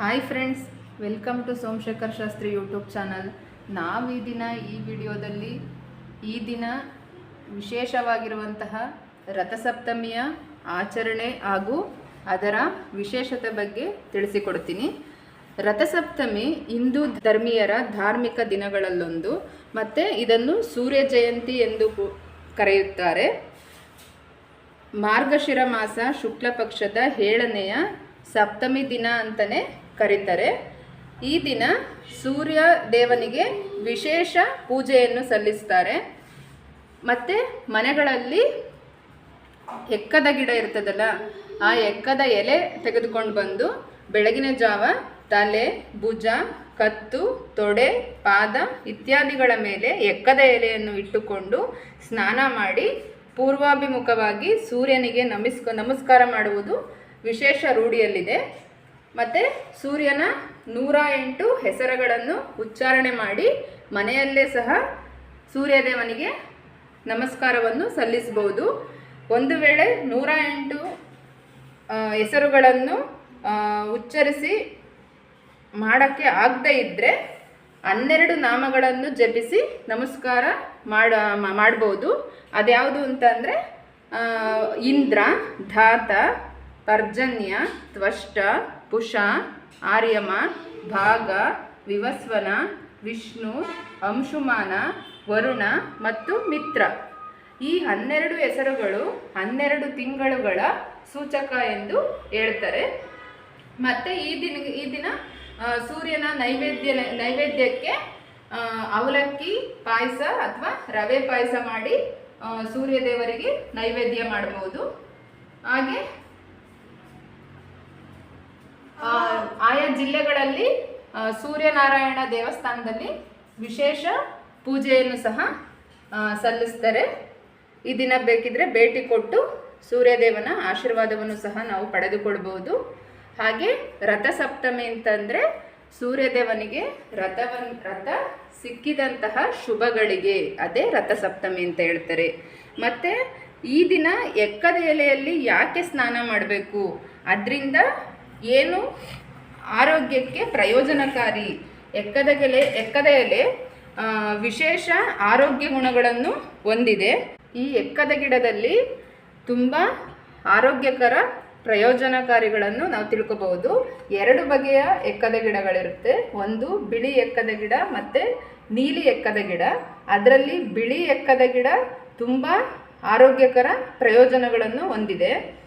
Hi friends welcome to Somashekar Shastri YouTube channel ನಾವು ಈ ದಿನ ಈ ವಿಡಿಯೋದಲ್ಲಿ ಈ ದಿನ ವಿಶೇಷವಾಗಿರುವಂತಹ ರಥಸಪ್ತಮಿಯ ಆಚರಣೆ ಹಾಗೂ ಅದರ ವಿಶೇಷತೆ ಬಗ್ಗೆ ತಿಳಿಸಿಕೊಡ್ತೀನಿ. ರಥಸಪ್ತಮಿ ಹಿಂದೂ ಧರ್ಮೀಯರ ಧಾರ್ಮಿಕ ದಿನಗಳಲ್ಲೊಂದು ಮತ್ತು ಇದನ್ನು ಸೂರ್ಯ ಜಯಂತಿ ಎಂದು ಕರೆಯುತ್ತಾರೆ. ಮಾರ್ಗಶಿರ ಮಾಸ ಶುಕ್ಲ ಪಕ್ಷದ ಏಳನೆಯ ಸಪ್ತಮಿ ದಿನ ಅಂತಲೇ ಕರೀತಾರೆ. ಈ ದಿನ ಸೂರ್ಯ ದೇವನಿಗೆ ವಿಶೇಷ ಪೂಜೆಯನ್ನು ಸಲ್ಲಿಸ್ತಾರೆ. ಮತ್ತು ಮನೆಗಳಲ್ಲಿ ಎಕ್ಕದ ಗಿಡ ಇರ್ತದಲ್ಲ, ಆ ಎಕ್ಕದ ಎಲೆ ತೆಗೆದುಕೊಂಡು ಬಂದು ಬೆಳಗಿನ ಜಾವ ತಲೆ, ಭುಜ, ಕತ್ತು, ತೊಡೆ, ಪಾದ ಇತ್ಯಾದಿಗಳ ಮೇಲೆ ಎಕ್ಕದ ಎಲೆಯನ್ನು ಇಟ್ಟುಕೊಂಡು ಸ್ನಾನ ಮಾಡಿ ಪೂರ್ವಾಭಿಮುಖವಾಗಿ ಸೂರ್ಯನಿಗೆ ನಮಿಸ್ಕ, ನಮಸ್ಕಾರ ಮಾಡುವುದು ವಿಶೇಷ ರೂಢಿಯಲ್ಲಿದೆ. ಮತ್ತು ಸೂರ್ಯನ ನೂರ ಎಂಟು ಹೆಸರುಗಳನ್ನು ಉಚ್ಚಾರಣೆ ಮಾಡಿ ಮನೆಯಲ್ಲೇ ಸಹ ಸೂರ್ಯದೇವನಿಗೆ ನಮಸ್ಕಾರವನ್ನು ಸಲ್ಲಿಸಬಹುದು. ಒಂದು ವೇಳೆ ನೂರ ಎಂಟು ಹೆಸರುಗಳನ್ನು ಉಚ್ಚರಿಸಿ ಮಾಡೋಕ್ಕೆ ಆಗದೇ ಇದ್ದರೆ ಹನ್ನೆರಡು ನಾಮಗಳನ್ನು ಜಪಿಸಿ ನಮಸ್ಕಾರ ಮಾಡ ಮಾಡ್ಬೋದು. ಅದ್ಯಾವುದು ಅಂತಂದರೆ ಇಂದ್ರ, ಧಾತ ಪರ್ಜನ್ಯ ತ್ವಷ್ಟ ಪುಷ, ಆರ್ಯಮ, ಭಾಗ, ವಿವಸ್ವನ, ವಿಷ್ಣು, ಅಂಶುಮಾನ, ವರುಣ ಮತ್ತು ಮಿತ್ರ. ಈ ಹನ್ನೆರಡು ಹೆಸರುಗಳು ಹನ್ನೆರಡು ತಿಂಗಳುಗಳ ಸೂಚಕ ಎಂದು ಹೇಳ್ತಾರೆ. ಮತ್ತು ಈ ದಿನ ಈ ದಿನ ಸೂರ್ಯನ ನೈವೇದ್ಯ, ನೈವೇದ್ಯಕ್ಕೆ ಅವಲಕ್ಕಿ, ಪಾಯಸ ಅಥವಾ ರವೆ ಪಾಯಸ ಮಾಡಿ ಸೂರ್ಯದೇವರಿಗೆ ಸೂರ್ಯ ದೇವರಿಗೆ ನೈವೇದ್ಯ ಮಾಡಬಹುದು ಹಾಗೆ ಆಯಾ ಜಿಲ್ಲೆಗಳಲ್ಲಿ ಸೂರ್ಯನಾರಾಯಣ ದೇವಸ್ಥಾನದಲ್ಲಿ ವಿಶೇಷ ಪೂಜೆಯನ್ನು ಸಹ ಸಲ್ಲಿಸ್ತಾರೆ. ಈ ದಿನ ಬೇಕಿದ್ರೆ ಭೇಟಿ ಕೊಟ್ಟು ಸೂರ್ಯದೇವನ ಆಶೀರ್ವಾದವನ್ನು ಸಹ ನಾವು ಪಡೆದುಕೊಳ್ಬೋದು ಹಾಗೆ ರಥಸಪ್ತಮಿ ಅಂತಂದರೆ ಸೂರ್ಯದೇವನಿಗೆ ರಥವನ್, ರಥ ಸಿಕ್ಕಿದಂತಹ ಶುಭಗಳಿಗೆ, ಅದೇ ರಥಸಪ್ತಮಿ ಅಂತ ಹೇಳ್ತಾರೆ. ಮತ್ತು ಈ ದಿನ ಎಕ್ಕದ ಎಲೆಯಲ್ಲಿ ಯಾಕೆ ಸ್ನಾನ ಮಾಡಬೇಕು? ಅದರಿಂದ ಏನು? ಆರೋಗ್ಯಕ್ಕೆ ಪ್ರಯೋಜನಕಾರಿ. ಎಕ್ಕದ ಎಲೆ ಎಕ್ಕದ ಎಲೆ ವಿಶೇಷ ಆರೋಗ್ಯ ಗುಣಗಳನ್ನು ಹೊಂದಿದೆ. ಈ ಎಕ್ಕದ ಗಿಡದಲ್ಲಿ ತುಂಬ ಆರೋಗ್ಯಕರ ಪ್ರಯೋಜನಕಾರಿಗಳನ್ನು ನಾವು ತಿಳ್ಕೋಬಹುದು. ಎರಡು ಬಗೆಯ ಎಕ್ಕದ ಗಿಡಗಳಿರುತ್ತೆ. ಒಂದು ಬಿಳಿ ಎಕ್ಕದ ಗಿಡ ಮತ್ತು ನೀಲಿ ಎಕ್ಕದ ಗಿಡ. ಅದರಲ್ಲಿ ಬಿಳಿ ಎಕ್ಕದ ಗಿಡ ತುಂಬ ಆರೋಗ್ಯಕರ ಪ್ರಯೋಜನಗಳನ್ನು ಹೊಂದಿದೆ.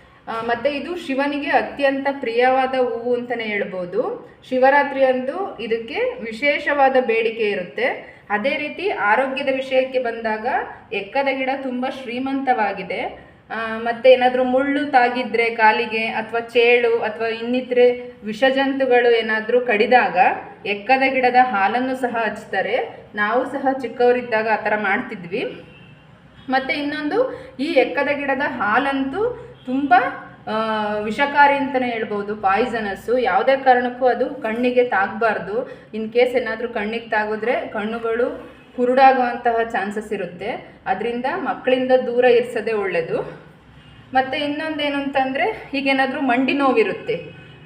ಮತ್ತೆ ಇದು ಶಿವನಿಗೆ ಅತ್ಯಂತ ಪ್ರಿಯವಾದ ಹೂವು ಅಂತಲೇ ಹೇಳ್ಬೋದು. ಶಿವರಾತ್ರಿ ಅಂದು ಇದಕ್ಕೆ ವಿಶೇಷವಾದ ಬೇಡಿಕೆ ಇರುತ್ತೆ. ಅದೇ ರೀತಿ ಆರೋಗ್ಯದ ವಿಷಯಕ್ಕೆ ಬಂದಾಗ ಎಕ್ಕದ ಗಿಡ ತುಂಬ ಶ್ರೀಮಂತವಾಗಿದೆ. ಮತ್ತೆ ಏನಾದರೂ ಮುಳ್ಳು ತಾಗಿದ್ರೆ ಕಾಲಿಗೆ ಅಥವಾ ಚೇಳು ಅಥವಾ ಇನ್ನಿತರೆ ವಿಷಜಂತುಗಳು ಏನಾದರೂ ಕಡಿದಾಗ ಎಕ್ಕದ ಗಿಡದ ಹಾಲನ್ನು ಸಹ ಹಚ್ತಾರೆ. ನಾವು ಸಹ ಚಿಕ್ಕವರಿದ್ದಾಗ ಆ ಥರ ಮಾಡ್ತಿದ್ವಿ. ಮತ್ತು ಇನ್ನೊಂದು ಈ ಎಕ್ಕದ ಗಿಡದ ಹಾಲಂತೂ ತುಂಬ ವಿಷಕಾರಿ ಅಂತಲೇ ಹೇಳ್ಬೋದು ಪಾಯ್ಸನಸ್ಸು ಯಾವುದೇ ಕಾರಣಕ್ಕೂ ಅದು ಕಣ್ಣಿಗೆ ತಾಗಬಾರ್ದು. ಇನ್ ಕೇಸ್ ಏನಾದರೂ ಕಣ್ಣಿಗೆ ತಾಗಿದ್ರೆ ಕಣ್ಣುಗಳು ಕುರುಡಾಗುವಂತಹ ಚಾನ್ಸಸ್ ಇರುತ್ತೆ. ಅದರಿಂದ ಮಕ್ಕಳಿಂದ ದೂರ ಇರಿಸೋದೇ ಒಳ್ಳೆಯದು ಮತ್ತು ಇನ್ನೊಂದೇನು ಅಂತಂದರೆ ಈಗೇನಾದರೂ ಮಂಡಿ ನೋವಿರುತ್ತೆ.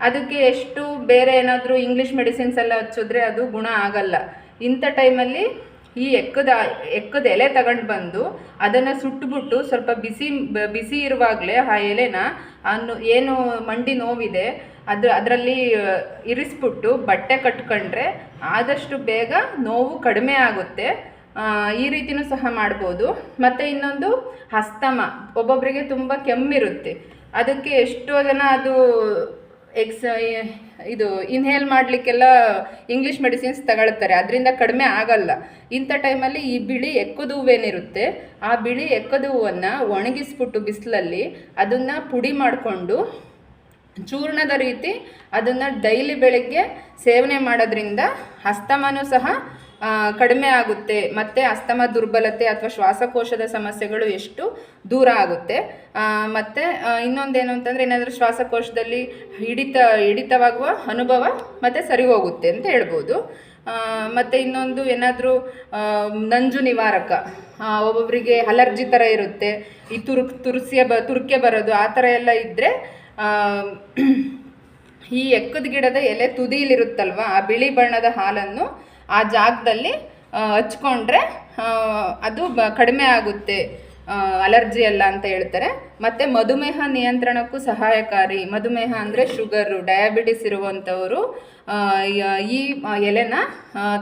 ಅದಕ್ಕೆ ಎಷ್ಟು ಬೇರೆ ಏನಾದರೂ ಇಂಗ್ಲೀಷ್ ಮೆಡಿಸಿನ್ಸ್ ಎಲ್ಲ ಹಚ್ಚಿದ್ರೆ ಅದು ಗುಣ ಆಗಲ್ಲ. ಇಂಥ ಟೈಮಲ್ಲಿ ಈ ಎಕ್ಕದ ಎಕ್ಕದ ಎಲೆ ತಗೊಂಡು ಬಂದು ಅದನ್ನು ಸುಟ್ಟುಬಿಟ್ಟು ಸ್ವಲ್ಪ ಬಿಸಿ ಬಿಸಿ ಇರುವಾಗಲೇ ಆ ಎಲೆನ ಅನ್ನು, ಏನು ಮಂಡಿ ನೋವಿದೆ ಅದು ಅದರಲ್ಲಿ ಇರಿಸ್ಬಿಟ್ಟು ಬಟ್ಟೆ ಕಟ್ಕೊಂಡ್ರೆ ಆದಷ್ಟು ಬೇಗ ನೋವು ಕಡಿಮೆ ಆಗುತ್ತೆ. ಈ ರೀತಿನೂ ಸಹ ಮಾಡ್ಬೋದು. ಮತ್ತು ಇನ್ನೊಂದು ಹಸ್ತಮ. ಒಬ್ಬೊಬ್ಬರಿಗೆ ತುಂಬ ಕೆಮ್ಮಿರುತ್ತೆ. ಅದಕ್ಕೆ ಎಷ್ಟೋ ಜನ ಅದು ಎಕ್ಸ್ ಇದು ಇನ್ಹೇಲ್ ಮಾಡಲಿಕ್ಕೆಲ್ಲ ಇಂಗ್ಲೀಷ್ ಮೆಡಿಸಿನ್ಸ್ ತಗೊಳ್ತಾರೆ. ಅದರಿಂದ ಕಡಿಮೆ ಆಗಲ್ಲ. ಇಂಥ ಟೈಮಲ್ಲಿ ಈ ಬಿಳಿ ಎಕ್ಕದ ಹೂವೇನಿರುತ್ತೆ, ಆ ಬಿಳಿ ಎಕ್ಕದ ಹೂವನ್ನು ಒಣಗಿಸ್ಬಿಟ್ಟು ಬಿಸಿಲಲ್ಲಿ ಅದನ್ನು ಪುಡಿ ಮಾಡಿಕೊಂಡು ಚೂರ್ಣದ ರೀತಿ ಅದನ್ನು ಡೈಲಿ ಬೆಳಗ್ಗೆ ಸೇವನೆ ಮಾಡೋದ್ರಿಂದ ಅಸ್ತಮನೂ ಸಹ ಕಡಿಮೆ ಆಗುತ್ತೆ, ಮತ್ತು ಅಸ್ತಮ ದುರ್ಬಲತೆ ಅಥವಾ ಶ್ವಾಸಕೋಶದ ಸಮಸ್ಯೆಗಳು ಎಷ್ಟು ದೂರ ಆಗುತ್ತೆ. ಮತ್ತು ಇನ್ನೊಂದೇನು ಅಂತಂದರೆ ಏನಾದರೂ ಶ್ವಾಸಕೋಶದಲ್ಲಿ ಹಿಡಿತ, ಹಿಡಿತವಾಗುವ ಅನುಭವ ಮತ್ತು ಸರಿ ಹೋಗುತ್ತೆ ಅಂತ ಹೇಳ್ಬೋದು. ಮತ್ತು ಇನ್ನೊಂದು ಏನಾದರೂ ನಂಜು ನಿವಾರಕ ಒಬ್ಬೊಬ್ಬರಿಗೆ ಅಲರ್ಜಿ ಥರ ಇರುತ್ತೆ, ಈ ತುರುಕ್ ತುರ್ಸಿಯ ಬ, ತುರ್ಕೆ ಬರೋದು, ಆ ಥರ ಎಲ್ಲ ಇದ್ದರೆ ಈ ಎಕ್ಕದ ಗಿಡದ ಎಲೆ ತುದಿಲಿರುತ್ತಲ್ವ, ಆ ಬಿಳಿ ಬಣ್ಣದ ಹಾಲನ್ನು ಆ ಜಾಗದಲ್ಲಿ ಹಚ್ಕೊಂಡ್ರೆ ಅದು ಕಡಿಮೆ ಆಗುತ್ತೆ. ಅಲರ್ಜಿ ಎಲ್ಲ ಅಂತ ಹೇಳ್ತಾರೆ. ಮತ್ತು ಮಧುಮೇಹ ನಿಯಂತ್ರಣಕ್ಕೂ ಸಹಾಯಕಾರಿ. ಮಧುಮೇಹ ಅಂದರೆ ಶುಗರು, ಡಯಾಬಿಟಿಸ್ ಇರುವಂಥವರು ಈ ಎಲೆನ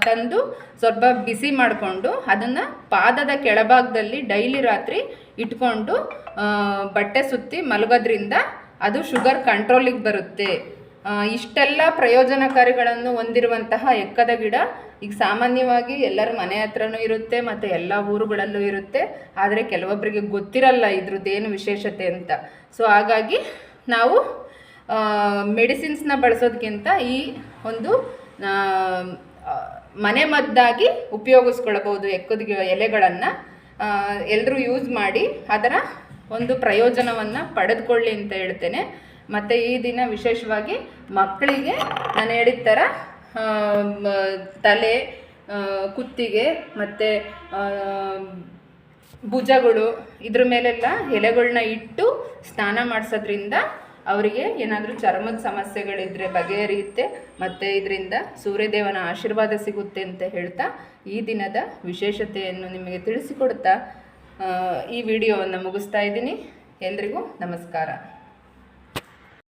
ತಂದು ಸ್ವಲ್ಪ ಬಿಸಿ ಮಾಡಿಕೊಂಡು ಅದನ್ನು ಪಾದದ ಕೆಳಭಾಗದಲ್ಲಿ ಡೈಲಿ ರಾತ್ರಿ ಇಟ್ಕೊಂಡು ಬಟ್ಟೆ ಸುತ್ತಿ ಮಲಗೋದ್ರಿಂದ ಅದು ಶುಗರ್ ಕಂಟ್ರೋಲಿಗೆ ಬರುತ್ತೆ. ಇಷ್ಟೆಲ್ಲ ಪ್ರಯೋಜನಕಾರಿಗಳನ್ನು ಹೊಂದಿರುವಂತಹ ಎಕ್ಕದ ಗಿಡ ಈಗ ಸಾಮಾನ್ಯವಾಗಿ ಎಲ್ಲರ ಮನೆ ಹತ್ರನೂ ಇರುತ್ತೆ ಮತ್ತು ಎಲ್ಲ ಊರುಗಳಲ್ಲೂ ಇರುತ್ತೆ. ಆದರೆ ಕೆಲವೊಬ್ಬರಿಗೆ ಗೊತ್ತಿರಲ್ಲ ಇದ್ರದ್ದೇನು ವಿಶೇಷತೆ ಅಂತ. ಸೊ ಹಾಗಾಗಿ ನಾವು ಮೆಡಿಸಿನ್ಸ್ನ ಬಳಸೋದಕ್ಕಿಂತ ಈ ಒಂದು ಮನೆ ಮದ್ದಾಗಿ ಉಪಯೋಗಿಸ್ಕೊಳ್ಬೋದು ಎಕ್ಕದ ಎಲೆಗಳನ್ನು ಎಲ್ಲರೂ ಯೂಸ್ ಮಾಡಿ ಅದರ ಒಂದು ಪ್ರಯೋಜನವನ್ನು ಪಡೆದುಕೊಳ್ಳಿ ಅಂತ ಹೇಳ್ತೇನೆ. ಮತ್ತು ಈ ದಿನ ವಿಶೇಷವಾಗಿ ಮಕ್ಕಳಿಗೆ ನಾನು ಹೇಳಿದ ಥರ ತಲೆ ಕುತ್ತಿಗೆ ಮತ್ತು ಭುಜಗಳು, ಇದ್ರ ಮೇಲೆಲ್ಲ ಎಲೆಗಳನ್ನ ಇಟ್ಟು ಸ್ನಾನ ಮಾಡಿಸೋದ್ರಿಂದ ಅವರಿಗೆ ಏನಾದರೂ ಚರ್ಮದ ಸಮಸ್ಯೆಗಳಿದ್ದರೆ ಬಗೆಹರಿಯುತ್ತೆ ಮತ್ತು ಇದರಿಂದ ಸೂರ್ಯದೇವನ ಆಶೀರ್ವಾದ ಸಿಗುತ್ತೆ ಅಂತ ಹೇಳ್ತಾ ಈ ದಿನದ ವಿಶೇಷತೆಯನ್ನು ನಿಮಗೆ ತಿಳಿಸಿಕೊಡ್ತಾ ಈ ವಿಡಿಯೋವನ್ನು ಮುಗಿಸ್ತಾ ಇದ್ದೀನಿ. ಎಲ್ರಿಗೂ ನಮಸ್ಕಾರ.